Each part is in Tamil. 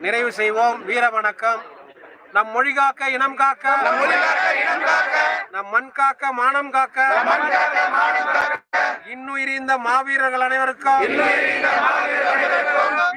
நிறைவு செய்வோம். வீர வணக்கம். நம் மொழி காக்க இனம் காக்க. நம் மண் காக்க மானம் காக்க. இன்னுயிரிந்த மாவீரர்கள் அனைவருக்கும்.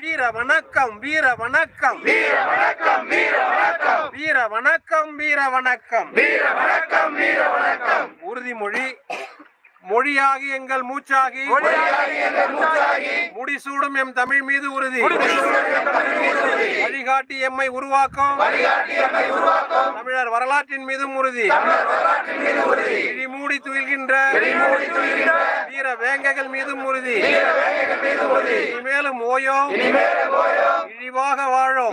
வீர வணக்கம் வீர வணக்கம். வீர வணக்கம் வீர வணக்கம். வீர வணக்கம் வீர வணக்கம். உறுதிமொழி. மொழியாகி எங்கள் மூச்சாகி முடிசூடும் எம் தமிழ் மீது உறுதி. வழிகாட்டி எம்மை உருவாக்கும். தமிழர் வரலாற்றின் மீதும் உறுதி. மூடி துயில்கின்ற வீர வேங்கைகள் மீதும் உறுதி. இனிமேலும் ஓயோம். இழிவாக வாழும்.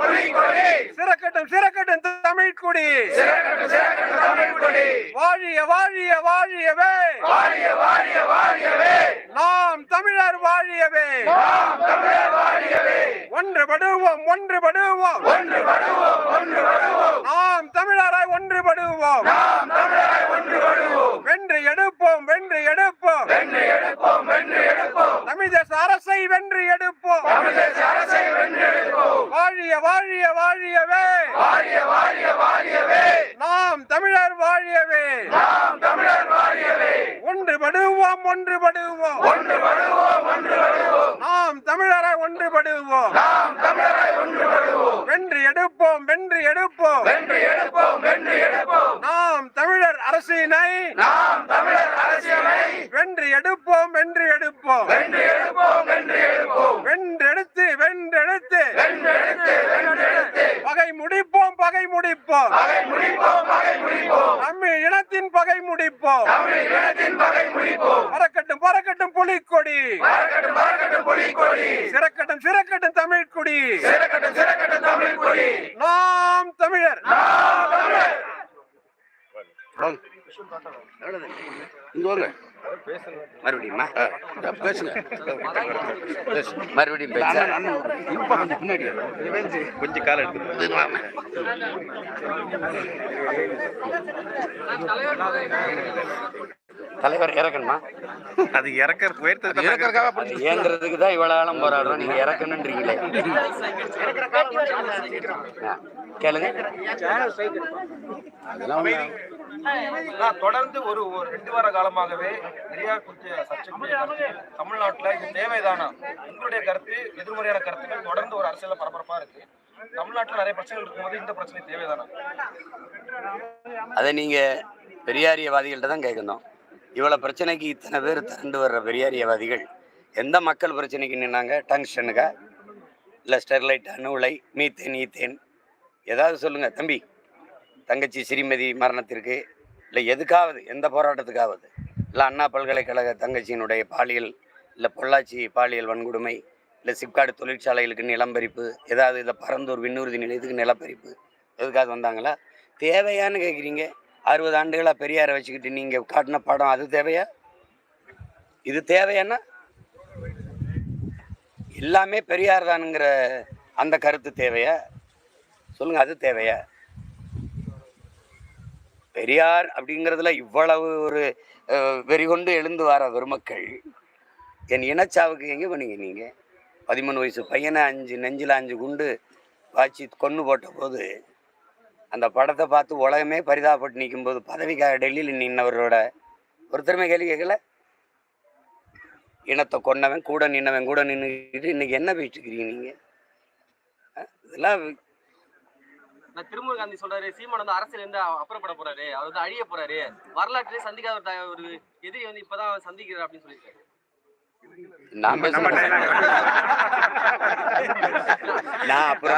புலிக்கொடி சிறக்கட்டும் சிறக்கட்டும் தமிழ் கொடி. வாழிய வாழிய வாழியவே. நாம் தமிழர் வாழியவே. ஒன்றுபடுவோம் ஒன்றுபடுவோம் நாம் தமிழராய் ஒன்றுபடுவோம் வென்று எடுப்போம் வென்று எடுப்போம் தமிழ் தேச அரசை வென்று எடுப்போம் வாழிய வாழிய வாழியவே நாம் தமிழர் வாழியவே ஒன்றுபடுவோம் ஒன்றுபடுவோம் நாம் தமிழரை ஒன்றுபடுவோம் முடிப்போம் பகை முடிப்போம் தமிழ் இனத்தின் பகை முடிப்போம் பறக்கட்டும் பறக்கட்டும் புலிக்கொடி. சிறக்கட்டும் சிறக்கட்டும் தமிழ் கொடி நாம் தமிழர். இங்க வாங்க. மறுபடியுமா? பேசுங்க. மறுபடியும் பேச. இப்ப கொஞ்சம் காலம் எடுத்து வாங்க. தலைவர் இறக்கணுமா? அது இறக்க உயர்த்தது இறக்கறதுக்காக பிடிச்சி அது ஏங்குறதுக்கு தான் இவ்வளவு காலம் போராடுறோம். நீங்க இறக்கணுன்றீங்களே. கேளுங்க. தொடர்ந்து ஒரு ஒரு ரெண்டு வார காலமாகவே கருத்துக்கள் தமிழ்நாட்டுல இது தேவைதானா? உங்களுடைய கருத்து எதிர்மறையான கருத்துக்கள் தொடர்ந்து ஒரு அரசியல பரபரப்பா இருக்கு. தமிழ்நாட்டுல நிறைய பிரச்சனைகள் இருக்கும்போது இந்த பிரச்சனை தேவைதானா? அதை நீங்க பெரியாரியவாதிகள்ட்ட தான் கேட்கணும். இவ்வளோ பிரச்சனைக்கு இத்தனை பேர் திரண்டு வர்ற பெரியாரியவாதிகள் எந்த மக்கள் பிரச்சனைக்கு நின்னாங்க? டங்ஸ்டனுக்கா இல்லை ஸ்டெர்லைட் அணு உலை மீத்தேன் ஈத்தேன்? ஏதாவது சொல்லுங்கள் தம்பி. தங்கச்சி ஸ்ரீமதி மரணத்திற்கு இல்லை எதுக்காவது எந்த போராட்டத்துக்காவது? இல்லை அண்ணா பல்கலைக்கழக தங்கச்சியினுடைய பாலியல் இல்லை பொள்ளாச்சி பாலியல் வன்கொடுமை இல்லை சிப்காடு தொழிற்சாலைகளுக்கு நிலம்பரிப்பு ஏதாவது இல்லை பரந்தூர் விண்ணூர்தி நிலையத்துக்கு நிலப்பரிப்பு எதுக்காவது வந்தாங்களா? தேவையான்னு கேட்குறீங்க அறுபது ஆண்டுகளாக பெரியாரை வச்சுக்கிட்டு நீங்கள் காட்டின படம் அது தேவையா? இது தேவையானா? எல்லாமே பெரியார் தானுங்கிற அந்த கருத்து தேவையா? சொல்லுங்கள் அது தேவையா? பெரியார் அப்படிங்கிறதுல இவ்வளவு ஒரு வெறிகொண்டு எழுந்து வர பெருமக்கள். என் இனச்சாவுக்கு எங்கே பண்ணீங்க நீங்கள் பதிமூணு வயசு பையனை அஞ்சு நெஞ்சில் அஞ்சு குண்டு வாச்சி கொன்று போட்ட போது அந்த படத்தை பார்த்து உலகமே பரிதாபப்பட்டு நிற்கும்போது பதவிக்காக டெல்லியில் நின்னவரோட ஒருத்தருமே கேள்வி கேட்கல? இனத்தை கொன்னவன் கூட நின்னவன் கூட நின்றுக்கிட்டு இன்னைக்கு என்ன பேசிட்டுக்கிறீங்க நீங்கள் இதெல்லாம் நான் திருமுருக காந்தி சொல்றாரு சீமான் வந்து அரசியல் இருந்து அப்புறப்பட போறாரு அவர் வந்து அழிய போறாரு வரலாற்றிலே சந்திக்காத ஒரு த- ஒரு எதிரி வந்து இப்பதான் சந்திக்கிறார் அப்படின்னு சொல்லியிருக்காரு. நான் அப்புறம்